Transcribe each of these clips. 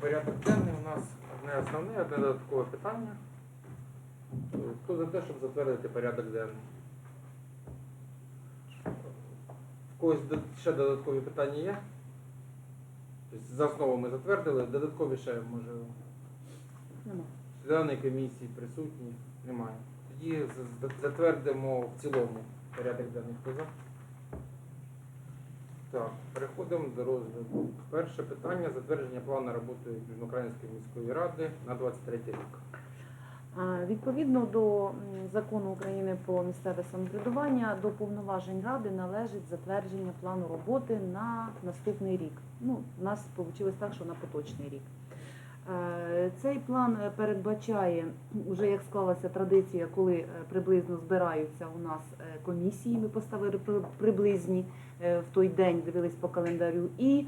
Порядок денний у нас одне основне, одне додаткове питання. Хто за те, щоб затвердити порядок денний? В когось ще додаткові питання є? Тобто за основу ми затвердили, додаткові ще може Нема. члени комісії присутні? Немає. Тоді затвердимо в цілому порядок денний. Хто за? Так, переходимо до розгляду. Перше питання затвердження плану роботи Южноукраїнської міської ради на 23 рік. Відповідно до закону України про місцеве самоврядування, до повноважень ради належить затвердження плану роботи на наступний рік. Ну, у нас вийшло так, що на поточний рік. Е, Цей план е, передбачає, вже як склалася традиція, коли е, приблизно збираються у нас комісії, ми поставили приблизні в той день, дивились по календарю, і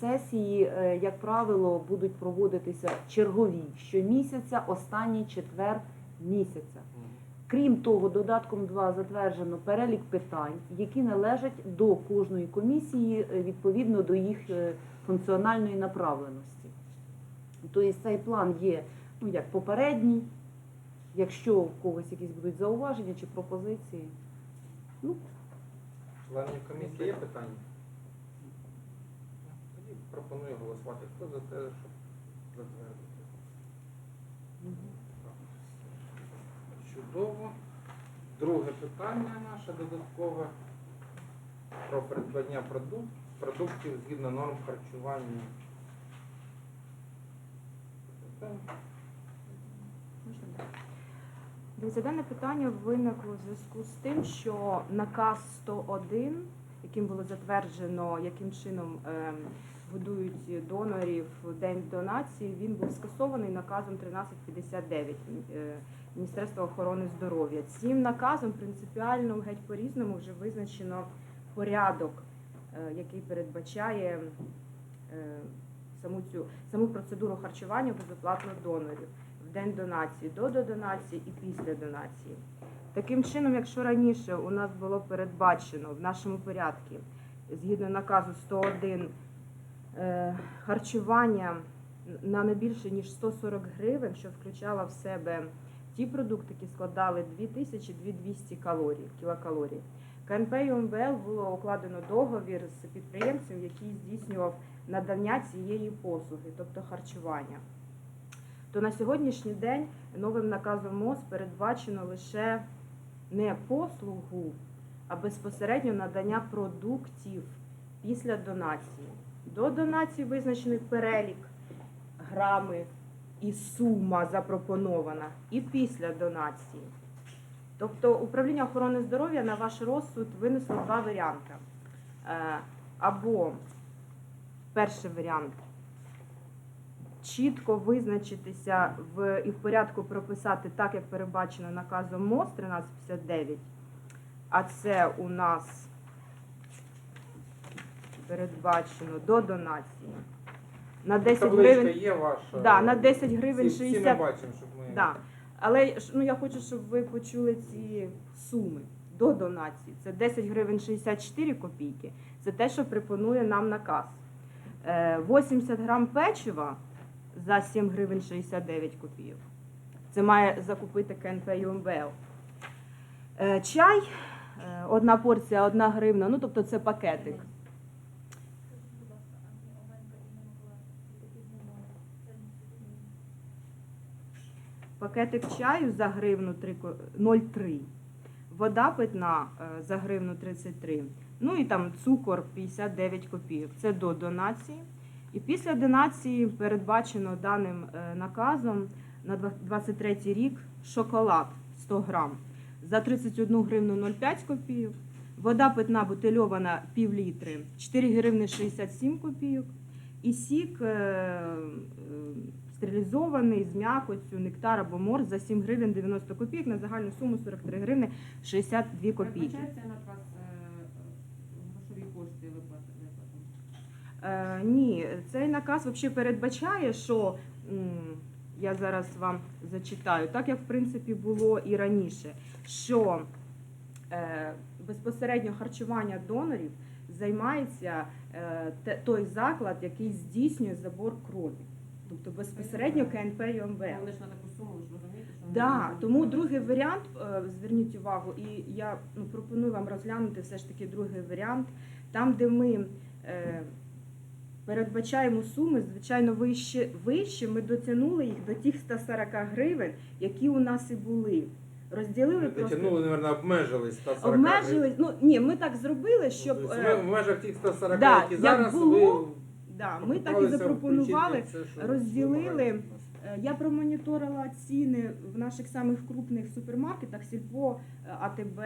Сесії, як правило, будуть проводитися чергові щомісяця, останній четвер місяця. Крім того, додатком 2 затверджено перелік питань, які належать до кожної комісії відповідно до їх функціональної направленості. Тобто цей план є ну, як попередній, якщо в когось якісь будуть зауваження чи пропозиції. Ну, Членів комісії є питання? Тоді пропоную голосувати. Хто за те, щоб затвердити? Так. Чудово. Друге питання наше додаткове про придбання продуктів згідно норм харчування. Дивіться, дане питання виникло в зв'язку з тим, що наказ 101, яким було затверджено, яким чином ем, годують донорів день донації, він був скасований наказом 1359 е, Міністерства охорони здоров'я. Цим наказом принципіально геть по-різному вже визначено порядок, е, який передбачає е, саму цю саму процедуру харчування безоплатно донорів в день донації, до до донації і після донації. Таким чином, якщо раніше у нас було передбачено в нашому порядку, згідно наказу 101, е, харчування на не більше ніж 140 гривень, що включало в себе ті продукти, які складали 2000-2200 калорій, кілокалорій. КНП ЮМВЛ було укладено договір з підприємцем, який здійснював надання цієї послуги, тобто харчування. То на сьогоднішній день новим наказом МОЗ передбачено лише не послугу, а безпосередньо надання продуктів після донації. До донації визначений перелік, грами і сума запропонована, і після донації. Тобто управління охорони здоров'я на ваш розсуд винесло два варіанти. Е, Або перший варіант чітко визначитися в і в порядку прописати так, як передбачено наказом МОЗ 1359. А це у нас передбачено до донації. На 10 Табличка гривень. є ваша? Да, на 10 гривень Всі- всі 60 ми бачимо, щоб ми... Да. Але ну, я хочу, щоб ви почули ці суми до донації. Це 10 гривень 64 копійки. Це те, що пропонує нам наказ. Е, 80 грам печива за 7 гривень 69 копійок. Це має закупити КНП ЮМВЛ. Е, Чай, е, одна порція, одна гривна, ну тобто це пакетик. Пакетик чаю за гривну 0,3. Вода питна е, за гривну 33. Ну і там цукор 59 копійок. Це до донації. І після донації передбачено даним е, наказом на 23 рік шоколад 100 грам за 31 гривну 05 копійок, вода питна бутильована пів літри 4 гривни 67 копійок, і сік е, стерилізований з м'якоттю, нектар або морс за 7 гривень 90 копійок на загальну суму 43 гривни 62 копійки. Е? Е, ні, цей наказ взагалі передбачає, що я зараз вам зачитаю, так як в принципі було і раніше, що е, безпосередньо харчування донорів займається е, той заклад, який здійснює забор крові. Тобто безпосередньо КНП ЮМВ. Вони ж на таку суму, ж розумієте, що Да, тому другий варіант, е, зверніть увагу, і я ну, пропоную вам розглянути все ж таки другий варіант, там, де ми е, передбачаємо суми, звичайно, вище, вище, ми дотягнули їх до тих 140 гривень, які у нас і були. Розділили Ми просто. дотягнули, мабуть, обмежились 140 Обмежили, ну ні, ми так зробили, щоб Тобто е, ми в межах тих 140, да, які як зараз було, ви да, ми так і запропонували. розділили. Е, Я промоніторила ціни в наших самих крупних супермаркетах Сільпо, е, АТБ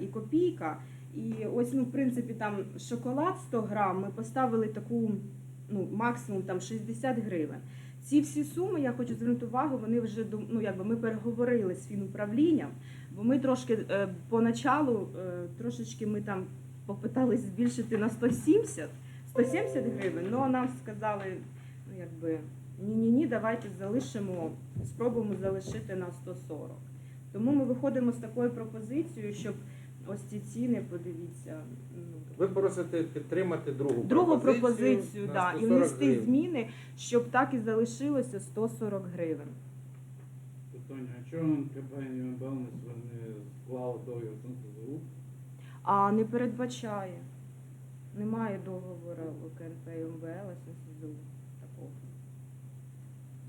і Копійка. І ось, ну, в принципі, там шоколад 100 грам ми поставили таку ну, максимум там 60 гривень. Ці всі суми, я хочу звернути увагу, вони вже ну, якби ми переговорили з фінуправлінням, бо ми трошки е, поначалу трошечки ми там попитались збільшити на 170, 170 гривень, але нам сказали, ну якби ні-ні ні, давайте залишимо, спробуємо залишити на 140. Тому ми виходимо з такою пропозицією, щоб ось ці ціни, подивіться, ну, Ви просите підтримати другу, другу пропозицію, на да, і внести гривень. зміни, щоб так і залишилося 140 гривень. Питання, а чого компанія Wellness вони з НСЗУ? А не передбачає. Немає договору КНП і МВЛ СНСЗУ такого.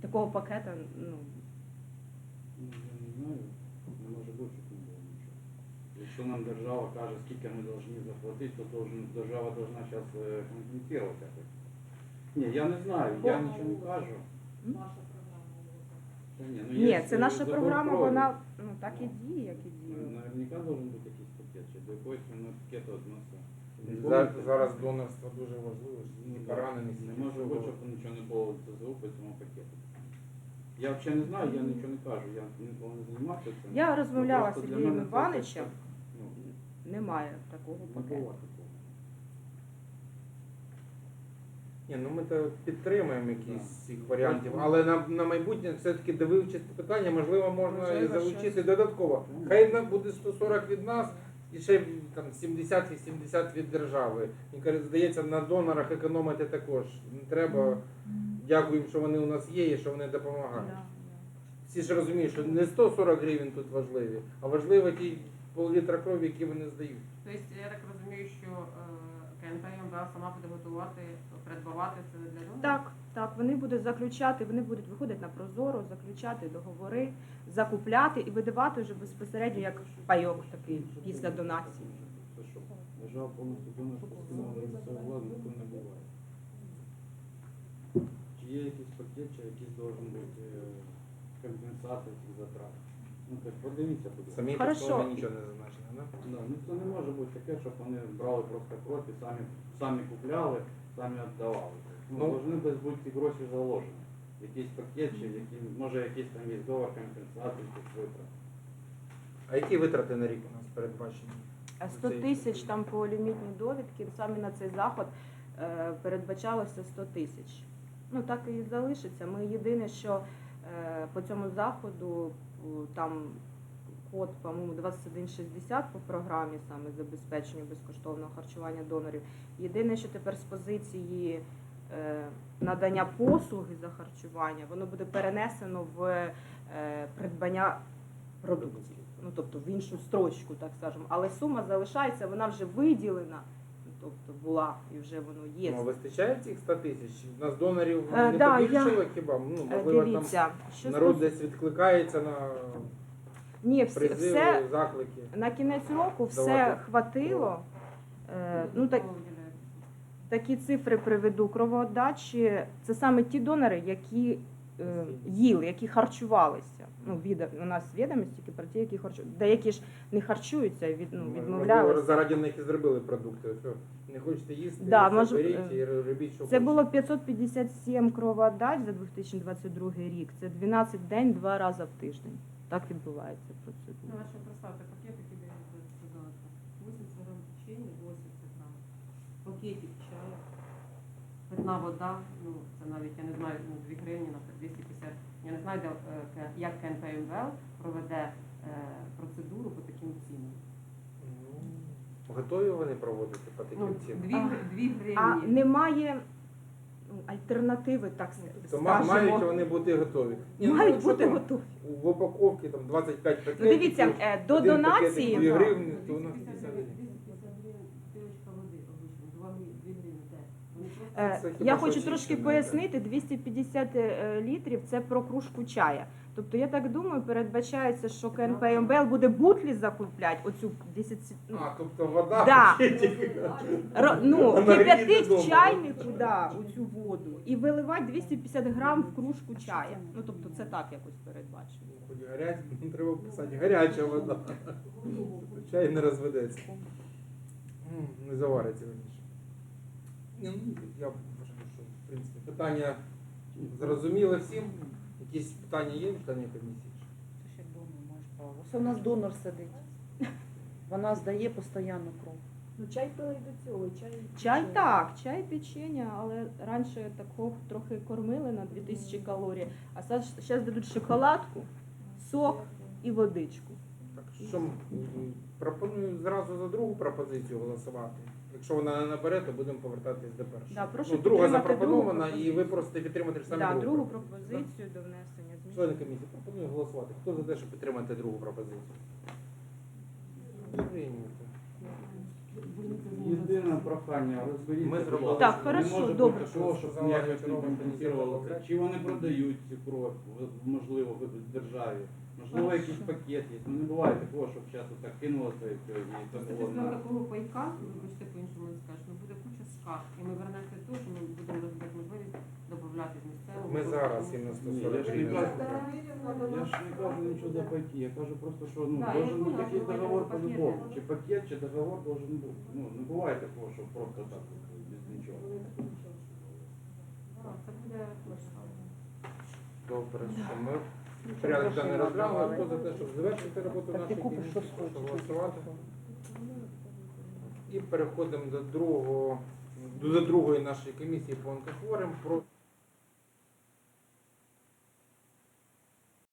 Такого пакета, ну, Ну, я не знаю, не може бути, щоб не було нічого. Якщо нам держава каже, скільки ми повинні заплатити, то должен, держава повинна зараз компенсувати. Ні, я не знаю, я нічого не кажу. Наша. Та ні, ну, ні, є це наша забор програма, крові. вона ну, так і діє, як і Ну, діє. Наверняка должен бути якийсь пакет, чи до якоїсь воно пакету відноситься. Не За- Зараз донорство дуже важливо, Ну, що да. поранених. Не може бути, щоб нічого не було в ЦЗУ по цьому пакету. Я взагалі не знаю, я нічого не кажу, я ніколи не займався цим. Я розмовляла Просто з для Сергієм мене це Івановичем. просто, Ну, Немає такого не пакету такого. Ні, ну ми то підтримуємо якісь з цих варіантів, але на, на майбутнє все-таки де вивчити питання, можливо, можна і Можливо, залучити щось. додатково. Хай на- буде 140 від нас і ще там 70-80 від держави. Мені каже, здається, на донорах економити також. Не треба. Дякуємо, що вони у нас є і що вони допомагають. Всі ж розуміють, що не 140 гривень тут важливі, а важливо ті пол-літра крові, які вони здають. Тобто, я так розумію, що е, МВА сама буде готувати, придбавати це для дому? Так, так, вони будуть заключати, вони будуть виходити на прозоро, заключати договори, закупляти і видавати вже безпосередньо як пайок такий після донації. Це що? Держава повністю на місцеву владу, такого не буває. Чи є якийсь пакет, чи якийсь должен бути е, компенсація цих затрат? Ну так подивіться, будь. Самі Хорошо. словами нічого не зазначено, да? Да, ну це не може бути таке, щоб вони брали просто кров і самі, самі купляли, самі віддавали. Ну, Ну. повинні десь бути ці гроші заложені. Якийсь пакет, чи які, може якийсь там є договор компенсації цих витрат. А які витрати на рік у нас передбачені? А 100 тисяч там по лімітній довідки, саме на цей заход е, передбачалося 100 тисяч. Ну так і залишиться. Ми єдине, що по цьому заходу там код, по-моєму, 2160 по програмі саме забезпечення безкоштовного харчування донорів. Єдине, що тепер з позиції е, надання послуги за харчування, воно буде перенесено в е, придбання продуктів. Ну тобто в іншу строчку, так скажемо. Але сума залишається, вона вже виділена, тобто була і вже воно є. Ну, вистачає цих 100 тисяч? У нас донорів Е, не да, побільшило хіба? Ну, Е, можливо, Дивіться, що там народ стос- десь відкликається на Ні, всі, призиви, все заклики. на кінець року все Давайте. хватило. Е, ну так такі цифри приведу. Кровоотдачі це саме ті донори, які їли, які харчувалися. Ну, від, у нас відомості тільки про ті, які харчуються. Деякі ж не харчуються, і від, ну, відмовлялися. заради них і зробили продукти. Що не хочете їсти, Да, все може, беріть е, і робіть, що Це хочете. було 557 кровоотдач за 2022 рік. Це 12 день, два рази в тиждень. Так відбувається Ну, процедура. ваші представте, пакетики де продавати. 80 грам печення, 80 грам. Пакетик. Питна вода, ну це навіть я не знаю, ну 2 гривні, наприклад, 250. Я не знаю, де, е, як КНПМВЛ проведе е, процедуру по таким цінам. Ну, Готові вони проводити по таким Ну, цінам? 2, 2 А гривні. немає ну, альтернативи, так То ма- мають скажемо. вони бути готові. Ні, ну, Мають що бути там, готові. В упаковці там 25 Ну дивіться, е, до один пакетик донації. дві да. гривні, то у нас 250 50 гривень, гривень. 250 гривень бутилочка води обично, 2 гривні, де? Вони просто Е, Це хіба Я хочу трошки пояснити, 250 е, літрів це про кружку чая. Тобто я так думаю, передбачається, що КНПМБЛ буде бутлі закупляти оцю 10 сі- ну, А, тобто вода, Да. ро- ну, кип'ятить в чайнику да, у цю воду і виливати 250 грам в кружку чая. Ну тобто це так якось передбачено. Ну, Хоч гаряча, ну, треба писати гаряча вода. Чай не розведеться. Не завариться раніше. Ні, ну, Я вважаю, що в принципі питання зрозуміло всім. Якісь питання є, питання комісії? Це як донор маєш право. Ось у нас донор сидить. Вона здає постійно кров. Ну, чай пили до цього, чай. Чай так, чай печення, але раніше такого трохи кормили на 2000 калорій, а зараз дадуть шоколадку, сок і водичку. Так, що м, пропоную зразу за другу пропозицію голосувати. Якщо вона не набере, то будемо повертатись до першої. Да, прошу ну, друга підтримати запропонована, другу і ви просите підтримати саме Да, другу, другу пропозицію. пропозицію до внесення змін. Члени комісії, пропоную голосувати. Хто за те, щоб підтримати другу пропозицію? Прийнято. Єдине прохання, розберіться. Ми зробили. Так, Не хорошо, може добре. бути такого, щоб що не компенсувалося. Чи вони продають цю кров, можливо, в державі. Можливо, якийсь пакет є. Ну не буває такого, щоб часто так кинулося і це, це було після на... такого пайка, вибачте по-іншому не скажеш, ну буде куча скарг. І ми вернемося до того, що ми будемо розглядати можливість додати з місцевого. Ми зараз їм на Ні, 140 я ж не кажу, закупляємо. я ж не кажу нічого за пайки, я кажу просто, що ну, Да, я должен поняла, бути якийсь що договор пакети. по-любому. Чи пакет, чи договор должен бути. Ну, не буває такого, що просто так, без нічого. Да, Це буде точно. Добре, що ми порядок денний розглянули. Хто за те, щоб завершити роботу нашої комісії, прошу голосувати. І переходимо до другого, до другої нашої комісії по онкохворим про